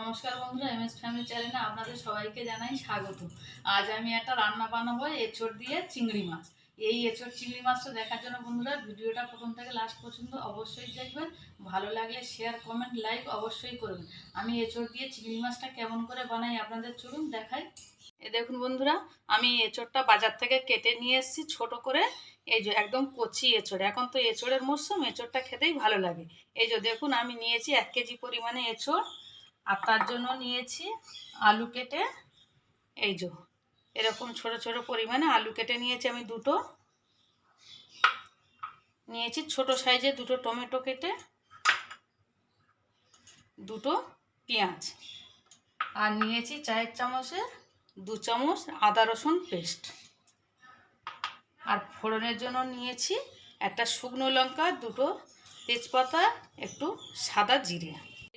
নমস্কার বন্ধুরা M S family চ্যানেলে আপনাদের সবাইকে জানাই স্বাগত। আজ আমি একটা রান্না বানাবো, এঁচড় দিয়ে চিংড়ি মাছ। এই এঁচড় চিংড়ি মাছটা দেখার জন্য বন্ধুরা, ভিডিওটা প্রথম থেকে লাস্ট পর্যন্ত অবশ্যই দেখবেন। ভালো লাগলে শেয়ার কমেন্ট লাইক অবশ্যই করবেন। আমি এঁচড় দিয়ে চিংড়ি মাছটা কেমন করে বানাই আপনাদের চলুন দেখাই। এ দেখুন বন্ধুরা, আমি এঁচড়টা বাজার থেকে কেটে নিয়ে এসেছি ছোট করে। এই যে একদম কচি এঁচড়, এখন তো এঁচড়ের মরশুম এঁচড়টা খেতেই ভালো লাগে। এই যে দেখুন, আমি নিয়েছি এক কেজি পরিমাণে এঁচড়। আর তার জন্য নিয়েছি আলু কেটে, এই যে, এরকম ছোট ছোট পরিমাণে আলু কেটে নিয়েছি আমি দুটো। নিয়েছি ছোট সাইজে দুটো টমেটো কেটে, দুটো পেঁয়াজ। আর নিয়েছি চায়ের চামচে দু চামচ আদা রসুন পেস্ট। আর ফোড়নের জন্য নিয়েছি একটা শুকনো লঙ্কা, দুটো তেজপাতা, একটু সাদা জিরে।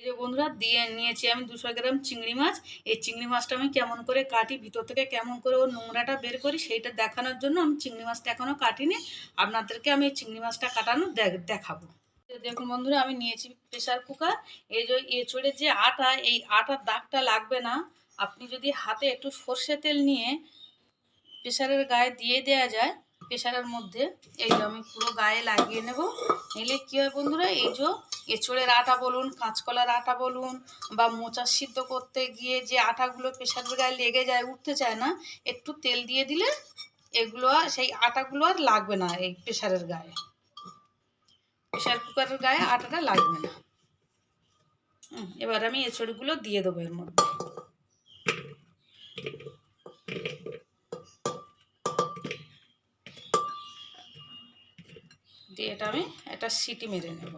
যে বন্ধুরা, দিয়ে নিয়েছি আমি দুশো গ্রাম চিংড়ি মাছ। এই চিংড়ি মাছটা আমি কেমন করে কাটি, ভিতর থেকে কেমন করে ওর নোংরাটা বের করি, সেইটা দেখানোর জন্য আমি চিংড়ি মাছটা এখনও কাটিনি। আপনাদেরকে আমি এই চিংড়ি মাছটা কাটানো দেখ- দেখাবো। দেখুন বন্ধুরা, আমি নিয়েছি প্রেশার কুকার। এই যে এঁচড়ের যে আটা, এই আটার দাগটা লাগবে না। আপনি যদি হাতে একটু সর্ষে তেল নিয়ে প্রেশারের গায়ে দিয়ে দেওয়া যায় প্রেশারের মধ্যে, এই যে আমি পুরো গায়ে লাগিয়ে নেব। নিলে কী হয় বন্ধুরা, এই যে এঁচড়ের আটা বলুন, কাঁচকলার আটা বলুন বা মোচা সিদ্ধ করতে গিয়ে যে আটাগুলো প্রেশারের গায়ে লেগে যায়, উঠতে চায় না, একটু তেল দিয়ে দিলে এগুলো আর সেই আটাগুলো আর লাগবে না এই প্রেশারের গায়ে। প্রেশার কুকারের গায়ে আটাটা লাগবে না। এবার আমি এঁচড়গুলো দিয়ে দেবো এর মধ্যে। দিয়ে এটা আমি একটা সিটি মেরে নেব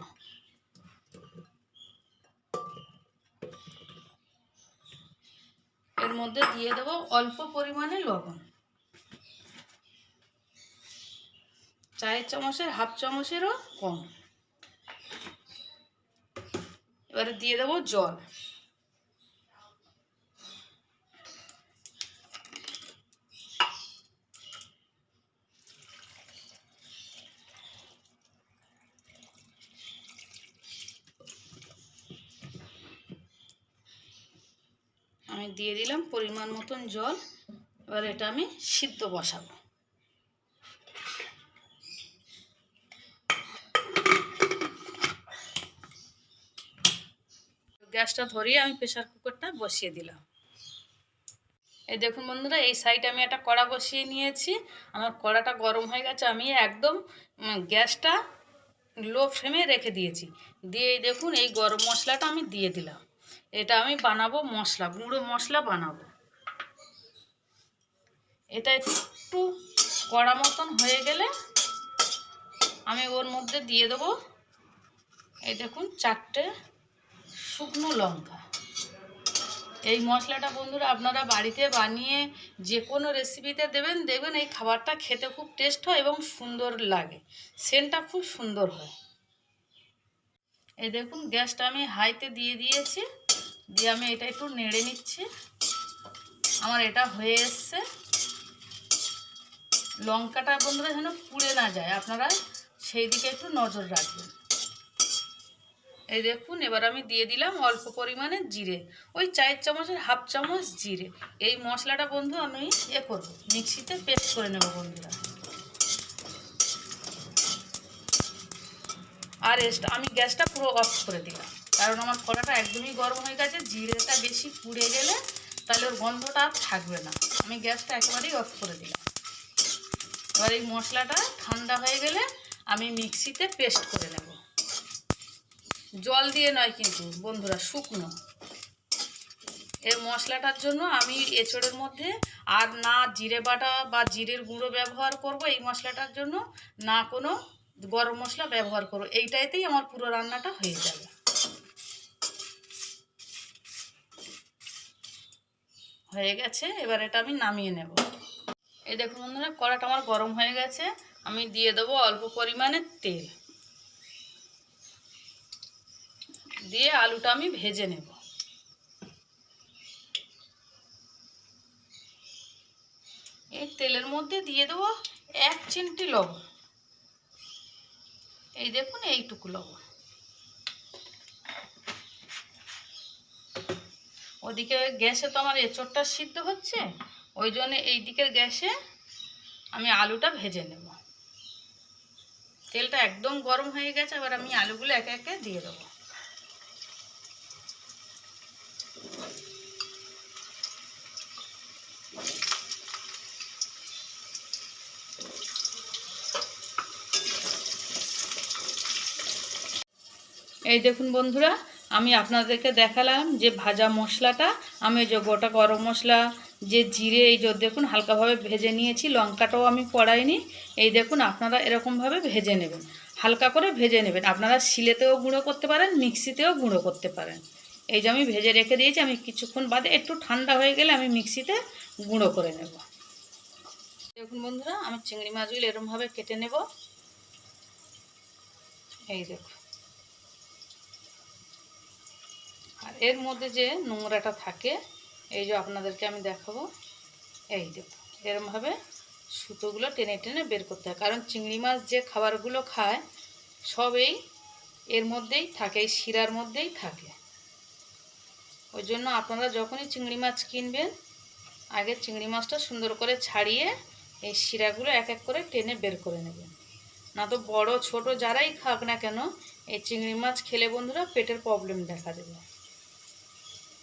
এর মধ্যে দিয়ে দেবো অল্প পরিমাণে লবণ। চায়ের চামচের, হাফ চামচেরও কম। এবারে দিয়ে দেবো জল। দিয়ে দিলাম, পরিমাণ মতন জল। এবার এটা আমি সিদ্ধ বসাবো। গ্যাসটা ধরিয়ে আমি প্রেশার কুকারটা বসিয়ে দিলাম। এই দেখুন বন্ধুরা, এই সাইডে আমি একটা কড়া বসিয়ে নিয়েছি। আমার কড়াটা গরম হয়ে গেছে, আমি একদম গ্যাসটা লো ফ্লেমে রেখে দিয়েছি। দিয়ে দেখুন, এই গরম মশলাটা আমি দিয়ে দিলাম। এটা আমি বানাবো মশলা, গুঁড়ো মশলা বানাবো। এটা একটু কড়া মতন হয়ে গেলে আমি ওর মধ্যে দিয়ে দেবো এই দেখুন চারটে শুকনো লঙ্কা। এই মশলাটা বন্ধুরা আপনারা বাড়িতে বানিয়ে যে কোনো রেসিপিতে দেবেন, দেখবেন এই খাবারটা খেতে খুব টেস্ট হয় এবং সুন্দর লাগে। সেন্টটা খুব সুন্দর হয়। এই দেখুন গ্যাসটা আমি হাইতে দিয়ে দিয়েছি। দিয়ে আমি এটা একটু নেড়ে নিচ্ছি। আমার এটা হয়ে এসছে। লঙ্কাটা বন্ধুরা যেন পুড়ে না যায়, আপনারা সেই দিকে একটু নজর রাখবেন। এই দেখুন, এবার আমি দিয়ে দিলাম অল্প পরিমাণে জিরে, ওই চায়ের চামচের হাফ চামচ জিরে। এই মশলাটা বন্ধু আমি এ করব, মিক্সিতে পেস্ট করে নেব বন্ধুরা। আর আমি গ্যাসটা পুরো অফ করে দিলাম। কারণ আমার কড়াটা একদমই গরম হয়ে গেছে, জিরেটা বেশি পুড়ে গেলে তাহলে ওর গন্ধটা আর থাকবে না। আমি গ্যাসটা একেবারেই অফ করে দিলাম। এবার এই মশলাটা ঠান্ডা হয়ে গেলে আমি মিক্সিতে পেস্ট করে নেব। জল দিয়ে নয় কিন্তু, বন্ধুরা, শুকনো। এর মশলাটার জন্য আমি এঁচড়ের মধ্যে আর না জিরে বাটা বা জিরের গুঁড়ো ব্যবহার করব, এই মশলাটার জন্য না কোনো গরম মশলা ব্যবহার করব। এইটাইতেই আমার পুরো রান্নাটা হয়ে যাবে। হয়ে গেছে, এবার এটা আমি নামিয়ে নেব। এই দেখুন বন্ধুরা, কড়াটা আমার গরম হয়ে গেছে, আমি দিয়ে দেবো অল্প পরিমাণে তেল। দিয়ে আলুটা আমি ভেজে নেব। এই তেলের মধ্যে দিয়ে দেবো এক চিমটি লবণ। এই দেখুন, এইটুকু লবণ। ওদিকে গ্যাসে তো আমার এঁচড়টা সিদ্ধ হচ্ছে, ওই জন্য এই দিকের গ্যাসে আমি আলুটা ভেজে নেব। তেলটা একদম গরম হয়ে গেছে, এবার আমি আলুগুলো একে একে দিয়ে দেবো। এই দেখুন বন্ধুরা আমি আপনাদেরকে দেখালাম যে ভাজা মশলাটা, আমি যে গোটা গরম মশলা, যে জিরে, এই যে দেখুন হালকাভাবে ভেজে নিয়েছি, লঙ্কাটাও আমি পড়াইনি। এই দেখুন আপনারা এরকমভাবে ভেজে নেবেন, হালকা করে ভেজে নেবেন। আপনারা শিলেতেও গুঁড়ো করতে পারেন, মিক্সিতেও গুঁড়ো করতে পারেন। এই যে আমি ভেজে রেখে দিয়েছি, আমি কিছুক্ষণ বাদে একটু ঠান্ডা হয়ে গেলে আমি মিক্সিতে গুঁড়ো করে নেব। দেখুন বন্ধুরা, আমি চিংড়ি মাছগুলো এরমভাবে কেটে নেব। এই দেখুন। আর এর মধ্যে যে নোংরাটা থাকে, এই যে আপনাদেরকে আমি দেখাবো, এই দেখো এরমভাবে সুতোগুলো টেনে টেনে বের করতে হয়। কারণ চিংড়ি মাছ যে খাবারগুলো খায়, সব এই এর মধ্যেই থাকে, এই শিরার মধ্যেই থাকে। ওই জন্য আপনারা যখনই চিংড়ি মাছ কিনবেন, আগে চিংড়ি মাছটা সুন্দর করে ছাড়িয়ে এই শিরাগুলো এক এক করে টেনে বের করে নেবেন। না তো বড়, ছোট যারাই খাক না কেন, এই চিংড়ি মাছ খেলে বন্ধুরা পেটের প্রবলেম দেখা দেবে।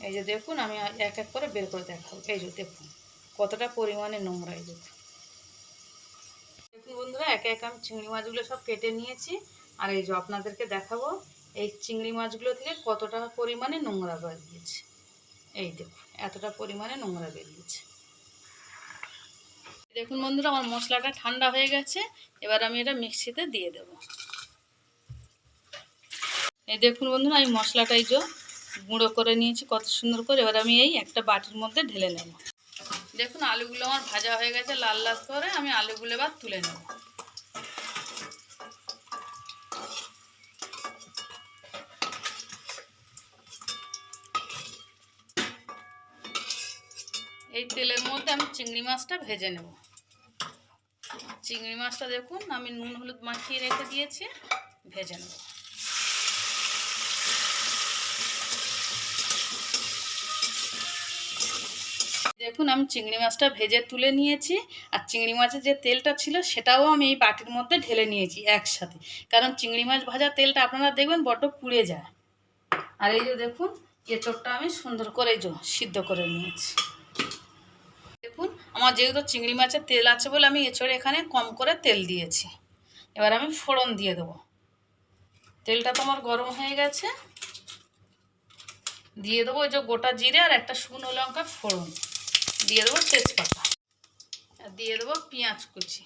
এই যে দেখুন, আমি এক এক করে বের করে দেখাবো। এই যে দেখুন, কতটা পরিমাণে নোংরা এই দেখুন দেখুন বন্ধুরা, একে এক আমি চিংড়ি মাছগুলো সব কেটে নিয়েছি। আর এই যে আপনাদেরকে দেখাবো, এই চিংড়ি মাছগুলো থেকে কতটা পরিমাণে নোংরা বেরিয়েছে। এই দেখুন, এতটা পরিমাণে নোংরা বেরিয়েছে। দেখুন বন্ধুরা, আমার মশলাটা ঠান্ডা হয়ে গেছে। এবার আমি এটা মিক্সিতে দিয়ে দেব। এই দেখুন বন্ধুরা, আমি মশলাটাই যে গুঁড়ো করে নিয়েছি, কত সুন্দর করে। এবার আমি এই একটা বাটির মধ্যে ঢেলে নেব। দেখুন, আলুগুলো আমার ভাজা হয়ে গেছে, লাল লাল করে আমি আলুগুলো এবার তুলে নেব। এই তেলের মধ্যে আমি চিংড়ি মাছটা ভেজে নেব। চিংড়ি মাছটা দেখুন, আমি নুন হলুদ মাখিয়ে রেখে দিয়েছি, ভেজে নেব। দেখুন, আমি চিংড়ি মাছটা ভেজে তুলে নিয়েছি আর চিংড়ি মাছের যে তেলটা ছিল সেটাও আমি এই বাটির মধ্যে ঢেলে নিয়েছি একসাথে। কারণ চিংড়ি মাছ ভাজা তেলটা আপনারা দেখবেন বড্ড পুড়ে যায়। আর এই যে দেখুন, এঁচোড়টা আমি সুন্দর করে এই সিদ্ধ করে নিয়েছি। দেখুন, আমার যেহেতু চিংড়ি মাছের তেল আছে বলে আমি এঁচড়ে এখানে কম করে তেল দিয়েছি। এবার আমি ফোড়ন দিয়ে দেবো। তেলটা তো আমার গরম হয়ে গেছে। দিয়ে দেবো ওই যে গোটা জিরে আর একটা শুকনো লঙ্কা ফোড়ন। দিয়ে দেবো তেজপাতা। আর দিয়ে দেবো পেঁয়াজ কুচি।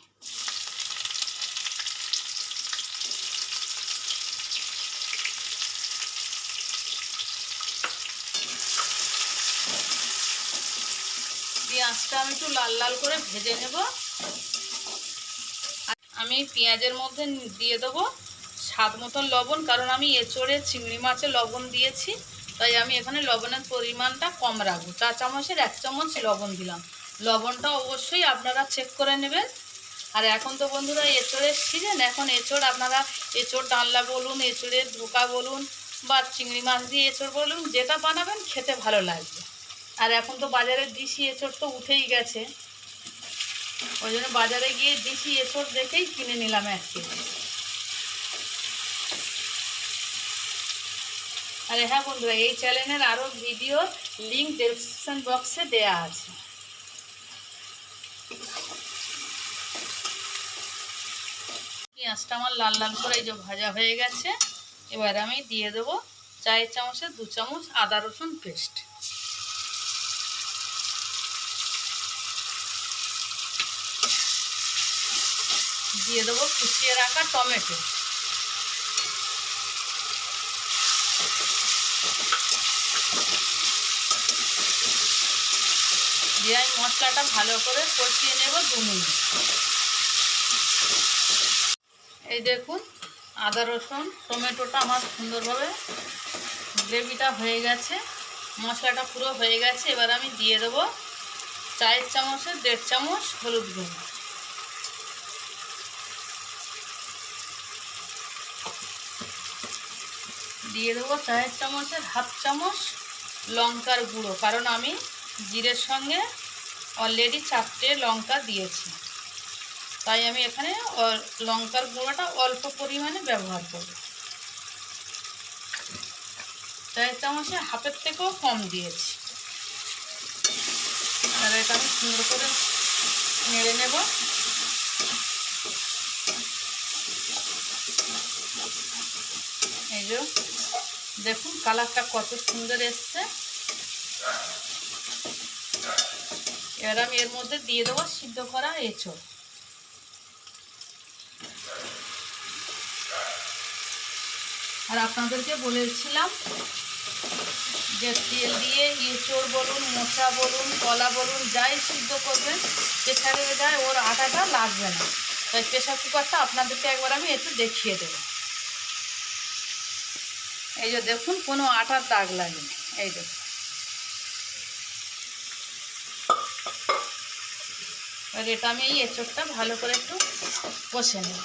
পেঁয়াজটা আমি একটু লাল লাল করে ভেজে নেব। আমি পেঁয়াজের মধ্যে দিয়ে দেবো স্বাদ মতন লবণ, কারণ আমি এঁচড়ে, চিংড়ি মাছে লবণ দিয়েছি। তাই আমি এখানে লবণের পরিমাণটা কম রাখব। চা চামচের এক চামচ লবণ দিলাম। লবণটা অবশ্যই আপনারা চেক করে নেবেন। আর এখন তো বন্ধুরা এঁচড়ের সিজন এখন এঁচড় আপনারা এঁচড় ডালনা বলুন, এঁচড়ের ধোকা বলুন বা চিংড়ি মাছ দিয়ে এঁচড় বলুন, যেটা বানাবেন খেতে ভালো লাগবে। আর এখন তো বাজারে দিশি এঁচড় তো উঠেই গেছে। ওই জন্য বাজারে গিয়ে দিশি এঁচড় দেখেই কিনে নিলাম এক কেজি। আরে হ্যাঁ বন্ধুরা, এই চ্যানেলের আরও ভিডিও লিঙ্ক ডেসক্রিপশন বক্সে দেয়া আছে। পেঁয়াজটা আমার লাল লাল করে এই যে ভাজা হয়ে গেছে। এবার আমি দিয়ে দেবো চায়ের চামচে দু চামচ আদা রসুন পেস্ট দিয়ে দেবো কুচিয়ে রাখা টমেটো। দিয়ে আমি মশলাটা ভালো করে কষিয়ে নেব দু মিনিট। এই দেখুন, আদা রসুন, টমেটোটা আমার সুন্দরভাবে গ্রেভিটা হয়ে গেছে। মশলাটা পুরো হয়ে গেছে, এবার আমি দিয়ে দেবো চায়ের চামচের দেড় চামচ হলুদ গুঁড়ো। দিয়ে দেবো চায়ের চামচের হাফ চামচ লঙ্কার গুঁড়ো, কারণ আমি জিরের সঙ্গে অলরেডি চারটে লঙ্কা দিয়েছি। তাই আমি এখানে লঙ্কার গুঁড়োটা অল্প পরিমাণে ব্যবহার করব। চায়ের চামচে হাফের থেকেও কম দিয়েছি। আর এটা আমি সুন্দর করে নেড়ে নেব। এই যে দেখুন, কালারটা কত সুন্দর এসছে। এবার আমি এর মধ্যে দিয়ে দেবো সিদ্ধ করা এঁচড় আর আপনাদেরকে বলেছিলাম যে তেল দিয়ে এঁচড় বলুন, মোচা বলুন, কলা বলুন, যাই সিদ্ধ করবেন প্রেশারে যায় ওর আটাটা লাগবে না। তাই প্রেশার কুকারটা আপনাদেরকে একবার আমি একটু দেখিয়ে দেবো। এই যে দেখুন, কোনো আটার দাগ লাগেনি। এই দেখুন। এবার এটা আমি এই এঁচড়টা ভালো করে একটু কষে নিই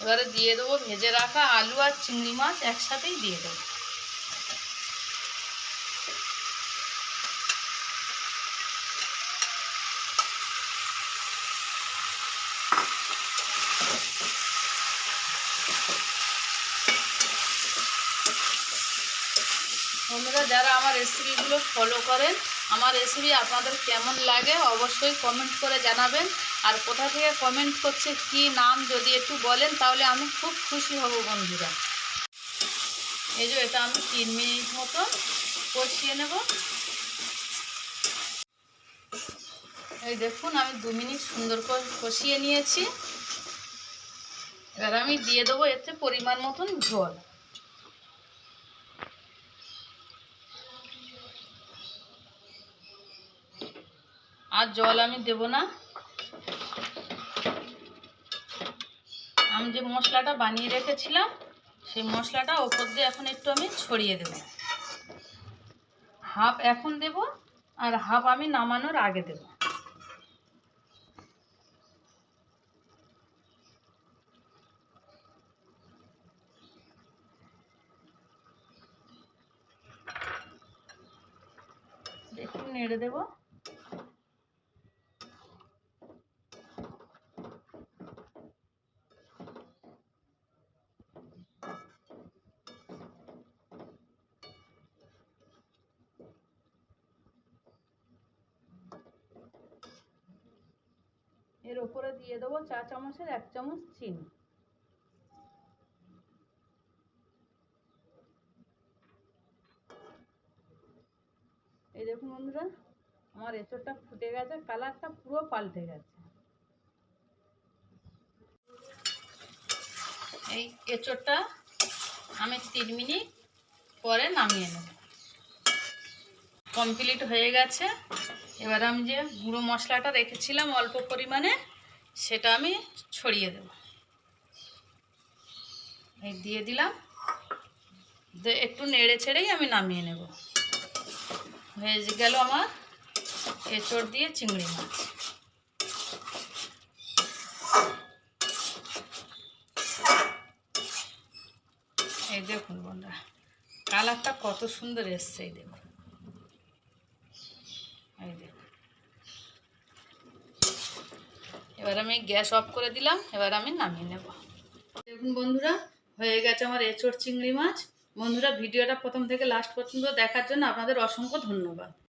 এবারে দিয়ে দেবো ভেজে রাখা আলু আর চিংড়ি মাছ একসাথেই দিয়ে দেবো। বন্ধুরা, যারা আমার রেসিপিগুলো ফলো করেন, আমার রেসিপি আপনাদের কেমন লাগে অবশ্যই কমেন্ট করে জানাবেন। আর কোথা থেকে কমেন্ট করছে, কি নাম যদি একটু বলেন, তাহলে আমি খুব খুশি হব বন্ধুরা। এই যে, এটা আমি তিন মিনিট মতো কষিয়ে নেব। এই দেখুন, আমি দু মিনিট সুন্দর করে কষিয়ে নিয়েছি। এবার আমি দিয়ে দেবো এতে পরিমাণ মতন জল। জল আমি দেব না। আমি যে মশলাটা বানিয়ে রেখেছিলাম, সেই মশলাটা ওপর দিয়ে এখন একটু আমি ছড়িয়ে দেব। হাফ এখন দেব আর হাফ আমি নামানোর আগে দেব। একটু নেড়ে দেবো এর ওপরে দিয়ে দেবো চা চামচের এক চামচ চিনি। এই দেখুন বন্ধুরা, আমার এঁচড়টা ফুটে গেছে, কালারটা পুরো পাল্টে গেছে। এই এঁচড়টা আমি তিন মিনিট পরে নামিয়ে নেব। কমপ্লিট হয়ে গেছে। এবার আমি যে গুঁড়ো মশলাটা রেখেছিলাম অল্প পরিমাণে সেটা আমি ছড়িয়ে দেব। এই দিয়ে দিলাম। একটু নেড়ে ছেড়েই আমি নামিয়ে নেব। হয়ে গেল আমার এঁচড় দিয়ে চিংড়ি মাছ। এই দেখুন বন্ধুরা, কালারটা কত সুন্দর এসছে, এই দেখুন এই দেখুন এবার আমি গ্যাস অফ করে দিলাম, এবার আমি নামিয়ে নেব। দেখুন বন্ধুরা, হয়ে গেছে আমার এঁচড় চিংড়ি মাছ। বন্ধুরা, ভিডিওটা প্রথম থেকে লাস্ট পর্যন্ত দেখার জন্য আপনাদের অসংখ্য ধন্যবাদ।